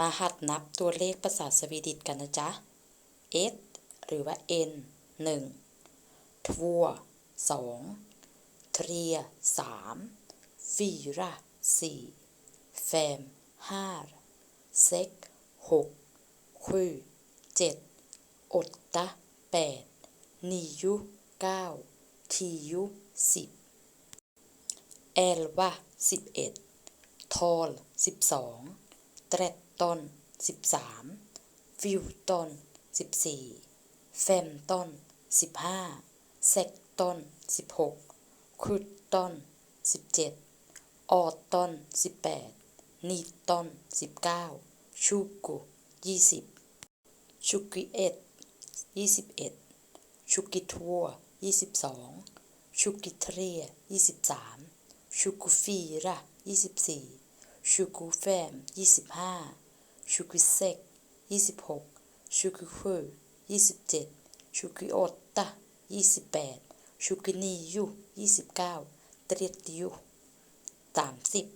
มาหัดนับตัวเลขภาษาสวีดิชกันนะจ๊ะ S หรือว่า N หนึ่ง två สอง tre สาม fyra สี่ fem ห้า sex หก sju เจ็ด åtta แปด nio เก้า tio สิบ elva สิบเอ็ด tolv สิบสอง tretton สิบสาม ตัน 13 ฟิวตัน 14 เฟมตัน 15 เซกตัน 16 ครูตัน 17 ออตัน 18 นีตัน 19 ชูกุ20 ชุกิเอ็ด21 ชุกิทัว 22 ชุกิเทรีย 23 ชูกุฟีระ 24ชูกูแฟม 25 ชูกิเซกยี่สิบหกชูกิคูยี่สิบเจ็ดชูกิโอตตายี่สิบแปดชูกินียูยี่สิบเก้าเตรียติยุสามสิบ